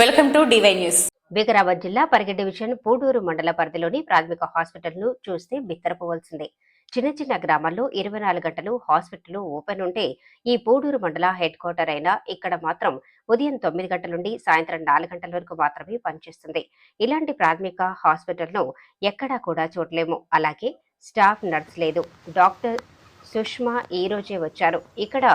Welcome to DY news. Vikarabad జిల్లా Parigi division Pudur మండల పరిధిలోని ప్రాథమిక హాస్పిటల్ను చూస్తే బిత్తరపోవలసిందే. చిన్న చిన్న గ్రామాల్లో ఇరవై నాలుగు గంటలు హాస్పిటల్ ఓపెన్ ఉంటే ఈ పూడూరు మండల హెడ్ క్వార్టర్ అయిన ఇక్కడ మాత్రం ఉదయం తొమ్మిది గంటల నుండి సాయంత్రం నాలుగు గంటల వరకు మాత్రమే పనిచేస్తుంది. ఇలాంటి ప్రాథమిక హాస్పిటల్ను ఎక్కడా కూడా చూడలేము. అలాగే స్టాఫ్ నర్స్ లేదు. డాక్టర్ సుష్మా ఈ రోజే వచ్చారు. ఇక్కడ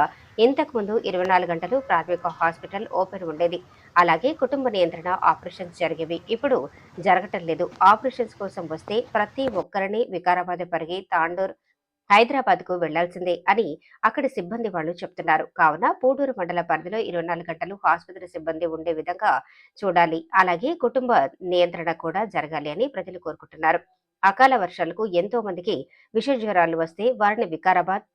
ఇంతకుముందు ఇరవై నాలుగు గంటలు ప్రాథమిక హాస్పిటల్ ఓపెన్ ఉండేది. అలాగే కుటుంబ నియంత్రణ ఆపరేషన్స్ జరిగేవి. ఇప్పుడు జరగటం లేదు. ఆపరేషన్స్ కోసం వస్తే ప్రతి ఒక్కరిని వికారాబాద్ పరిగి తాండూర్ హైదరాబాద్కు వెళ్ళాల్సిందే అని అక్కడి సిబ్బంది వాళ్ళు చెప్తున్నారు. కావున పూడూరు మండల పరిధిలో ఇరవై నాలుగు గంటలు ఆసుపత్రి సిబ్బంది ఉండే విధంగా చూడాలి. అలాగే కుటుంబ నియంత్రణ కూడా జరగాలి అని ప్రజలు కోరుకుంటున్నారు. అకాల వర్షాలకు ఎంతో మందికి విష జ్వరాలు వస్తే వారిని వికారాబాద్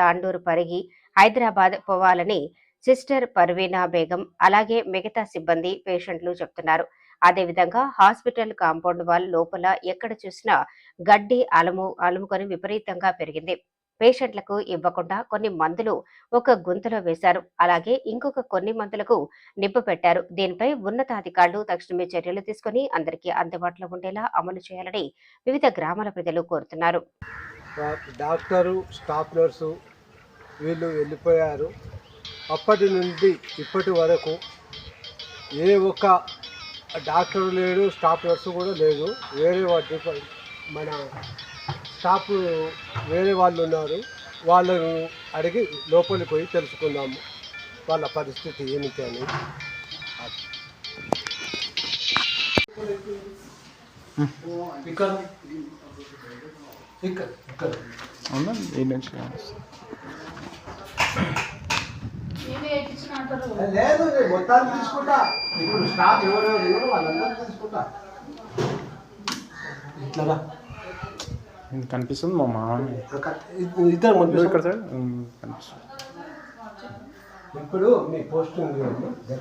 తాండూరు పరిగి హైదరాబాద్ పోవాలని సిస్టర్ పర్వీనా బేగం అలాగే మిగతా సిబ్బంది పేషెంట్లు చెప్తున్నారు. అదేవిధంగా హాస్పిటల్ కాంపౌండ్ వాల్ లోపల ఎక్కడ చూసినా గడ్డి అలము అలుముకొని విపరీతంగా పెరిగింది. పేషెంట్లకు ఇవ్వకుండా కొన్ని మందులు ఒక గుంతలో వేశారు. అలాగే ఇంకొక కొన్ని మందులకు నిప్పు పెట్టారు. దీనిపై ఉన్నతాధికారులు తక్షణమే చర్యలు తీసుకుని అందరికీ అందుబాటులో ఉండేలా అమలు చేయాలని వివిధ గ్రామాల ప్రజలు కోరుతున్నారు. డాక్టరు స్టాఫ్ నర్సు వీళ్ళు వెళ్ళిపోయారు. అప్పటి నుండి ఇప్పటి వరకు ఏ ఒక్క డాక్టర్ లేడు స్టాఫ్ నర్సు కూడా లేదు. వేరే వాటి మన స్టాఫ్ వేరే వాళ్ళు ఉన్నారు. వాళ్ళను అడిగి లోపలికి పోయి తెలుసుకుందాము. వాళ్ళ పరిస్థితి ఏమిటి అని. ఇక్కడ ఇక్కడ. అవునా? లేదు నేను మొత్తాన్ని తీసుకుంటా. ఇప్పుడు స్టాక్ ఎవరెవరు ఉన్నారో వాళ్ళందరూ తీసుకుంటా. ఇట్లా ఇది కనిపిస్తుంది మా మామని? ఇద్దరు ముందు ఇక్కడ సార్ కనిపిస్తుంది. ఇప్పుడు మీ పోస్టింగ్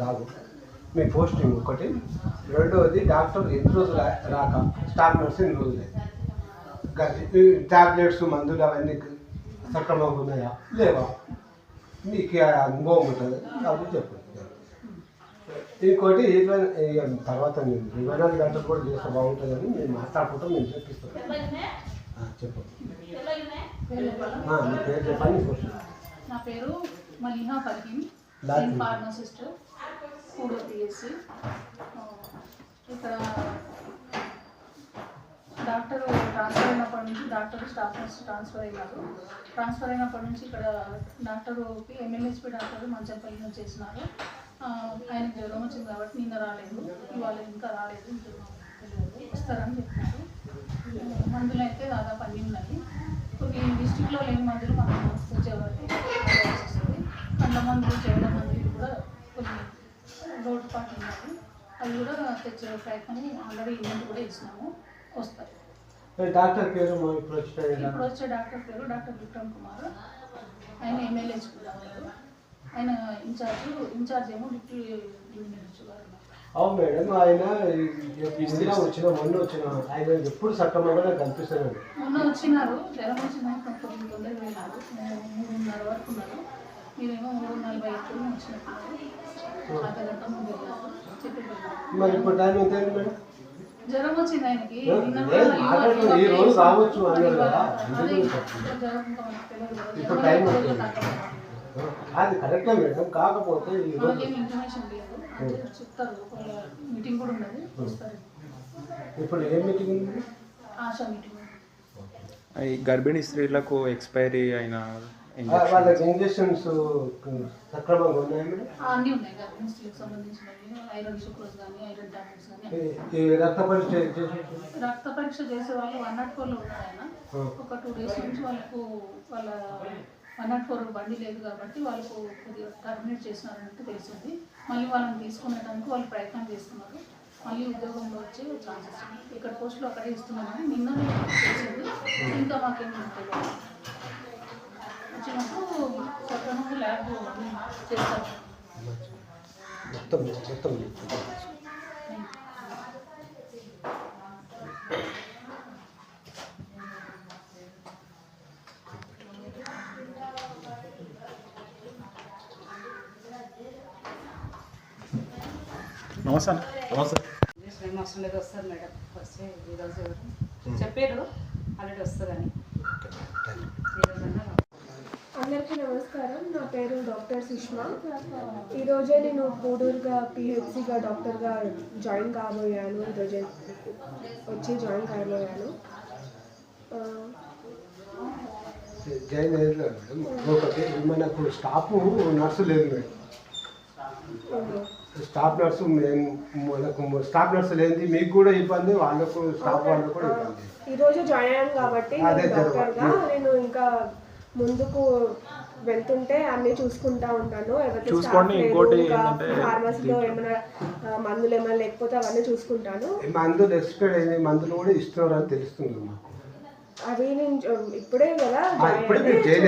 రాదు మీ పోస్టింగ్ ఒకటి. రెండవది డాక్టర్ ఎన్ని రోజులు రాక. స్టాఫ్ నర్స్ ఎన్ని రోజులు టాబ్లెట్స్ మందులు అవన్నీ సక్రమంగా ఉన్నాయా? లేవా? మీకు ఆ అనుభవం ఉంటుంది. అది చెప్పండి. ఇంకోటి తర్వాత నేను ఇరవై నాలుగు గంటలు కూడా చేస్తే బాగుంటుందని నేను మాట్లాడుకుంటాం నేను చెప్పిస్తాను. ఆ, చెప్పండి. ఆ, మీ పేరు చెప్పండి నా పేరు లాస్ట్ నేను ఫార్మసిస్ట్ కూడో పిఎస్సి ఇక్కడ డాక్టర్ ట్రాన్స్ఫర్ అయినప్పటి నుంచి డాక్టర్ స్టాఫ్ నర్స్ ట్రాన్స్ఫర్ అయినారు ట్రాన్స్ఫర్ అయినప్పటి నుంచి ఇక్కడ డాక్టర్కి ఎమ్మెల్యేస్పీ డాక్టర్ మంచంపల్లి నుంచి చేసినారు. ఆయన జ్వరం వచ్చింది కాబట్టి నిన్న రాలేదు. ఇవాళ ఇంకా రాలేదు వస్తారని చెప్పినారు మందులు అయితే దాదాపు అన్నీ ఉన్నాయి. కొన్ని డిస్టిక్లో లేని మందులు మనం వచ్చేవాళ్ళు వస్తుంది మందులు చెవుల మందులు కూడా కొన్ని రోడ్డు పాటు ఉన్నాయి. అవి కూడా తెచ్చే ప్రయత్నం ఆల్రెడీ ఈవెంట్ కూడా ఇచ్చినాము వస్తారు డాక్టర్ పేరు మా ఇప్పుడు ఇప్పుడు వచ్చే డాక్టర్ పేరు డాక్టర్ విక్రమ్ కుమార్. ఆయన ఎమ్మెల్యే డాక్టర్ ఆయన ఇన్ఛార్జ్ ఇన్ఛార్జ్ ఏమో డిప్యూటీ యూనియన్ గారు. అవును మేడం ఆయన ఇందిరా వచ్చిన మొన్న వచ్చిన ఆయన ఎప్పుడు సక్రమంగా కనిపిస్తున్నాడు మొన్న వచ్చినారు జ్వరం వచ్చిన తొందరగా వెళ్ళారు. నేను మూడున్నర వరకు ఉన్నారు మీరేమో మూడు నలభై ఎప్పుడు వెళ్ళారు. మరి ఇప్పుడు టైం ఎంత అయింది మేడం? జ్వరం వచ్చింది ఆయనకి. ఈ రోజు రావచ్చు ఇప్పుడు టైం. అది కరెక్టే మేడం. కాకపోతే ఇన్ఫర్మేషన్ లేదు. చెప్తారు. మీటింగ్ కూడా ఉన్నది ఇప్పుడు ఏం మీటింగ్ ఉంది? ఆశా మీటింగ్ ఈ గర్భిణీ స్త్రీలకు ఎక్స్పైరీ అయిన వాళ్ళకి ఇంజక్షన్స్ సక్రమంగా ఉన్నాయి మేడం? అన్నీ ఉన్నాయి స్త్రీలకు సంబంధించినవి. ఐరన్ సుక్రోజ్ కానీ ఐరన్ టాబ్లెట్స్ కానీ రక్త పరీక్ష చేసి రక్త పరీక్ష చేసే వాళ్ళు వన్ నాట్ ఫోర్లో ఉన్నారు ఆయన. ఒక టూ డేస్ నుంచి వాళ్ళకు వాళ్ళ వన్ నాట్ ఫోర్ బండి లేదు కాబట్టి వాళ్ళకు కొద్దిగా టర్మినేట్ చేసినారంటే తెలిసింది మళ్ళీ వాళ్ళని తీసుకునేటానికి వాళ్ళు ప్రయత్నం చేస్తున్నారు. మళ్ళీ ఉద్యోగంలో వచ్చే ఛాన్సెస్ ఇక్కడ పోస్టులు అక్కడే ఇస్తున్నామని నిన్న తెలిసింది ఇంకా మాకేం తెలియదు. వచ్చినప్పుడు సక్రమంగా ల్యాబ్ అన్నీ చేస్తారు మొత్తం మొత్తం నమస్తే అన్న నమస్తే మేము వస్తుండేది వస్తారు మేడం వస్తే ఈరోజు ఎవరు చెప్పారు ఆల్రెడీ వస్తుందని ఈరోజు అన్నా అందరికీ నమస్కారం. నా పేరు డాక్టర్ సుష్మా. ఈరోజే నేను పూడూరుగా పిహెచ్సిగా డాక్టర్గా జాయిన్ కాబోయాను. ఈరోజే వచ్చి జాయిన్ కాబోయాను. ఒకటి మనకు స్టాఫ్ నర్సు లేదు స్టాఫ్ నర్సు మనకు స్టాఫ్ నర్సు లేనిది మీకు కూడా ఇబ్బంది వాళ్ళకు స్టాఫ్ వాళ్ళకు కూడా ఇబ్బంది. ఈరోజు జాయిన్ అయ్యాను కాబట్టి నేను ఇంకా ముందుకు వెళ్తుంటే అన్నీ చూసుకుంటా ఉంటాను. చూసుకోండి. ఇంకోటి ఏంటంటే ఫార్మసీలో ఏమైనా మందులు ఏమైనా లేకపోతే అవన్నీ చూసుకుంటాను. మందులు ఎక్స్పైర్ అయింది మందులు కూడా ఇస్తున్నారు అని తెలుస్తుంది మాకు. అవి నేను ఇప్పుడే కదా ఇప్పుడే మీరు జాయిన్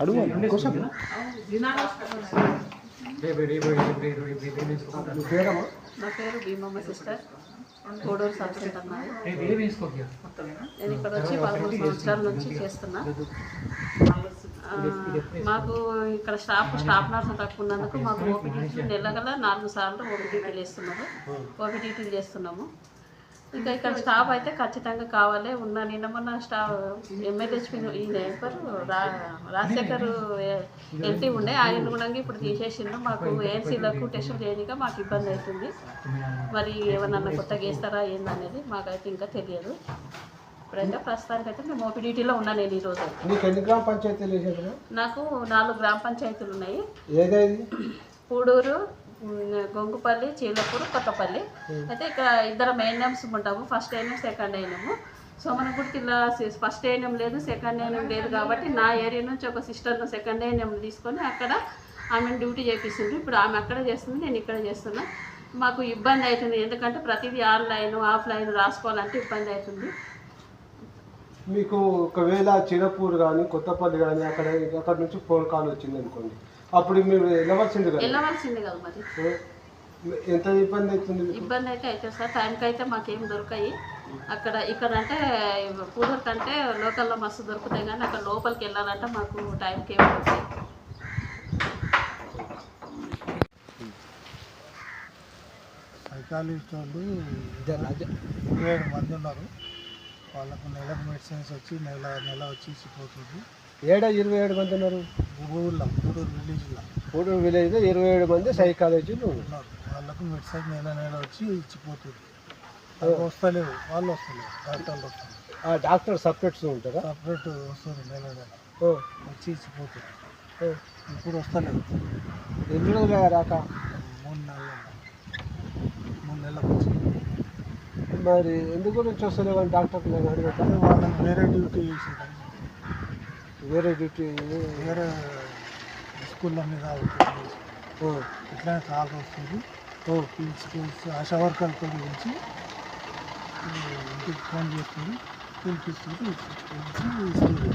అడుగు కోసం నా పేరు Bheemamma sister Koduru sub centre నేను ఇక్కడ వచ్చి పదమూడు సంవత్సరాల నుంచి చేస్తున్నా. మాకు ఇక్కడ స్టాఫ్ స్టాఫ్ నర్స్ తక్కువ ఉన్నందుకు మాకు ఓపీడీటీలు నెలగల నాలుగు సార్లు ఓపీడీటీలు ఇస్తున్నారు ఓపీడీటీలు చేస్తున్నాము ఇంకా ఇక్కడ స్టాఫ్ అయితే ఖచ్చితంగా కావాలి. ఉన్న నిన్న మొన్న స్టాఫ్ ఎమ్మెల్యేహెచ్పి ఈయన ఎవరు రా రాజశేఖర్ ఎల్టీ ఉండే. ఆయన కూడా ఇప్పుడు తీసేసిండు. మాకు ఏఎన్సీలకు టెస్టులు చేయడానికి మాకు ఇబ్బంది అవుతుంది. మరి ఏమన్నా కొత్తగా వేస్తారా ఏందనేది మాకైతే ఇంకా తెలియదు. ఇప్పుడైతే ప్రస్తుతానికైతే మేము ఓపీడీటీలో ఉన్నా నేను ఈరోజు ఎన్ని గ్రామ పంచాయతీలు వేసారు? నాకు నాలుగు గ్రామ పంచాయతీలు ఉన్నాయి. ఏదైంది? పూడూరు గొంగుపల్లి చీలపూరు కొత్తపల్లి. అయితే ఇక్కడ ఇద్దరు మెయిన్ఎమ్స్ ఉంటాము. First ANM second ANM so మన గుడికి ఇలా ఫస్ట్ ఏఎన్ఎం లేదు సెకండ్ ఏఎన్ఎం లేదు కాబట్టి నా ఏరియా నుంచి ఒక సిస్టర్ను సెకండ్ ఏఎన్ఎం తీసుకొని అక్కడ ఆమెను డ్యూటీ చేపిస్తుంది ఇప్పుడు ఆమె అక్కడ చేస్తుంది నేను ఇక్కడ చేస్తున్నా. మాకు ఇబ్బంది అవుతుంది. ఎందుకంటే ప్రతిదీ ఆన్లైన్ ఆఫ్లైన్ రాసుకోవాలంటే ఇబ్బంది అవుతుంది. మీకు ఒకవేళ చిరపూర్ కానీ కొత్తపల్లి కానీ అక్కడ అక్కడ నుంచి ఫోన్ కాల్ వచ్చింది అనుకోండి. అప్పుడు మీరు వెళ్ళవలసింది కదా? వెళ్ళవలసింది కదా మరి. ఎంత ఇబ్బంది అవుతుంది? ఇబ్బంది అయితే అవుతుంది సార్. టైంకి అయితే మాకేం దొరకాయి. అక్కడ ఇక్కడ అంటే పూడూరు కంటే లోకల్లో మస్తు దొరుకుతాయి కానీ అక్కడ లోపలికి వెళ్ళాలంటే మాకు టైంకి ఏం దొరుకుతాయి సైకాలజిస్ట్ వాళ్ళు ఇరవై ఏడు మంది ఉన్నారు. వాళ్ళకు నెలకు మెడిసిన్స్ వచ్చి నెల నెల వచ్చి ఇచ్చిపోతుంది. ఏడా ఇరవై ఏడు మంది ఉన్నారు? ఊళ్ళో గూడూరు విలేజ్లో. పూడూరు విలేజ్లో ఇరవై ఏడు మంది సైకాలజీలు ఉన్నారు. వాళ్ళకు మెడిసిన్ నెల నెల వచ్చి ఇచ్చిపోతుంది. వస్తలేవు వాళ్ళు వస్తలేవు డాక్టర్లు వస్తారు ఆ డాక్టర్ సపరేట్స్ ఉంటారా? సపరేట్ వస్తుంది నెల నెల. ఓ, వచ్చి ఇచ్చిపోతుంది. ఇప్పుడు వస్తలేవు. ఎన్ని రోజులు రాక మూడు నెలలు. మూడు నెలలకు వచ్చి మరి ఎందుకు గురించి వస్తలేవు అని డాక్టర్ నేను అడుగుతా అదే వాళ్ళని వేరే డ్యూటీ చేసేది వేరే డ్యూటీ? వేరే స్కూళ్ళ మీద ఇట్లానే కాల్ వస్తుంది. ఓ, పిలిచి ఆశా వర్కర్తో గురించి ఇంటికి ఫోన్ చేస్తుంది పిలిపిస్తుంది ఇస్తుంది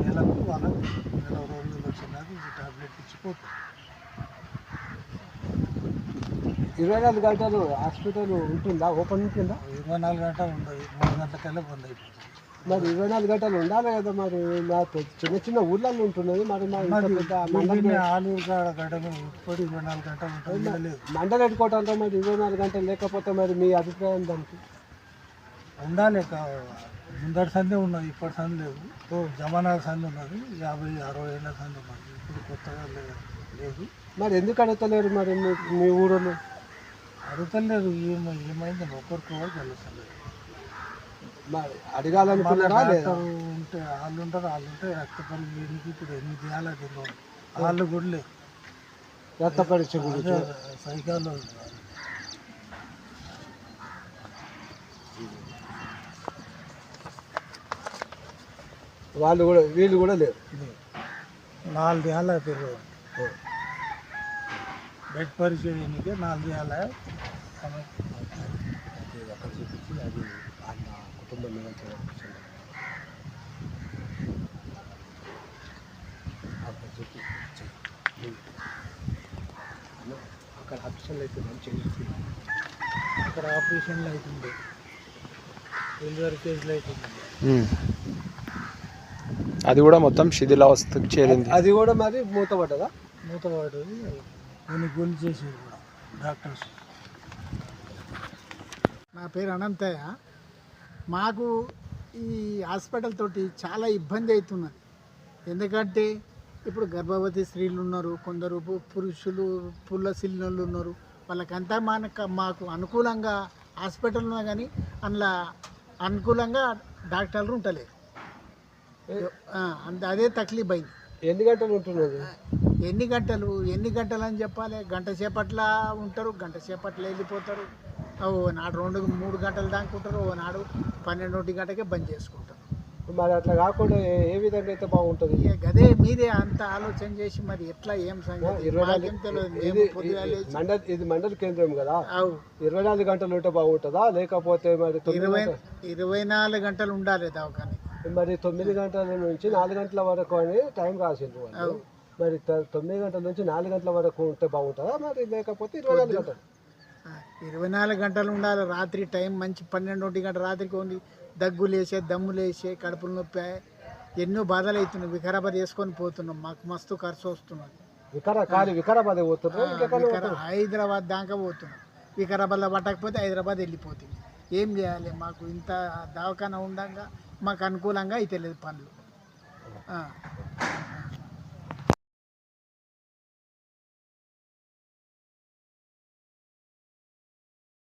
నెలకు వాళ్ళకి నెల రోజులు వచ్చినాక ఈ టాబ్లెట్ ఇచ్చిపోతుంది ఇరవై నాలుగు గంటలు హాస్పిటల్ ఉంటుందా? ఓపెన్ ఉంటుందా? ఇరవై నాలుగు గంటలు ఉండదు మూడు గంటలకల్లా బంద్ అయిపోతుంది. మరి ఇరవై నాలుగు గంటలు ఉండాలి కదా మరి. మా చిన్న చిన్న ఊర్లలో ఉంటున్నది మరి మా ఆలూరు గంటలు ఇప్పుడు ఇరవై నాలుగు గంటలు ఉంటుంది మండల క్వార్టర్లో మరి ఇరవై నాలుగు గంటలు లేకపోతే మరి మీ అభిప్రాయం దానికి? ఉండాలి ముందటి సందే ఉన్నది ఇప్పటి సంది లేదు జమానాల సంది ఉన్నది యాభై అరవై ఏళ్ళ సంది ఉన్నది. ఇప్పుడు కొత్తగా లేదు. మరి ఎందుకు అడుగుతలేరు మరి మీ మీ అడుగుతలేదు ఏమో ఏమైంది ఒక్కరికి కూడా తెలుస్తలేదు. అడగాలనుకున్నారా ఉంటే వాళ్ళు ఉంటారు వాళ్ళు ఉంటే రక్త పరీక్ష వీడికి ఇప్పుడు ఎన్ని చేయాలో తెలియదు. వాళ్ళు కూడా లేదు రక్త పరీక్ష గురించి? సైకాలో వాళ్ళు కూడా వీళ్ళు కూడా లేరు? నాలుగు ఏళ్ళ తెలియదు బెడ్ పరీక్ష చేయడానికి నాలుగు అక్కడ చూపించి అది వాళ్ళ కుటుంబం మీద. అక్కడ చెప్పి చెయ్యి. అన్న, అక్కడ ఆప్షన్ అయితే మంచి అక్కడ ఆపరేషన్లు అవుతుంది డెలివరీ కేసులు అవుతుంది. అది కూడా మొత్తం శిథిలావస్థకు చేరింది అది కూడా మరి మూతపడ్డదా మూతవాడు కొన్ని గోలు చేసేది కూడా డాక్టర్స్. నా పేరు అనంతయ్య. మాకు ఈ హాస్పిటల్ తోటి చాలా ఇబ్బంది అవుతున్నది. ఎందుకంటే ఇప్పుడు గర్భవతి స్త్రీలు ఉన్నారు కొందరు పురుషులు పుల్ల సిల్లినోళ్ళు ఉన్నారు. వాళ్ళకంతా మనకు మాకు అనుకూలంగా హాస్పిటల్ ఉన్నా కానీ అందులో అనుకూలంగా డాక్టర్లు ఉంటలేరు. ఆ, అంత- అదే తక్లీఫ్ అయింది. ఎన్ని గంటలు ఉంటున్నది? ఎన్ని గంటలు? ఎన్ని గంటలు అని చెప్పాలి? గంట సేపట్ల ఉంటారు గంట సేపట్ల వెళ్ళిపోతారు. ఓ నాడు రెండు మూడు గంటలు దాకా ఉంటారు ఓ నాడు పన్నెండు గంటకే బంద్ చేసుకుంటారు. మరి అట్లా కాకుండా ఏ- విధంగా అయితే బాగుంటుంది? గదే మీరే అంత ఆలోచన చేసి మరి ఎట్లా ఏం సంగతి? ఇది మండల్ ఇది మండల కేంద్రం కదా? ఇరవై నాలుగు గంటలు ఉంటే బాగుంటుందా? లేకపోతే మరి ఇరవై ఇరవై నాలుగు గంటలు ఉండాలి దవాఖాన మరి తొమ్మిది గంటల నుంచి నాలుగు గంటల వరకు అని టైం రాసిండ్రు వాళ్ళు. మరి తొమ్మిది గంటల నుంచి నాలుగు గంటల వరకు ఉంటే బాగుంటుందా? మరి లేకపోతే ఇరవై నాలుగు గంటలు. ఇరవై నాలుగు గంటలు ఉండాలి. రాత్రి టైం మంచి పన్నెండు గంట రాత్రికి ఓన్లీ దగ్గు లేసే దమ్ము లేసే కడుపులు నొప్పి ఎన్నో బాధలు అవుతున్నాయి వికారాబాద్ వేసుకొని పోతున్నాం. మాకు మస్తు ఖర్చు వస్తున్నది. ఖాళీ వికారాబాద్ హైదరాబాద్ దాకా పోతున్నాం. వికారాబాద్లో పట్టకపోతే హైదరాబాద్ వెళ్ళిపోతుంది. ఏం చేయాలి? మాకు ఇంత దవాఖాన ఉండగా మాకు అనుకూలంగా అయితే లేదు పనులు.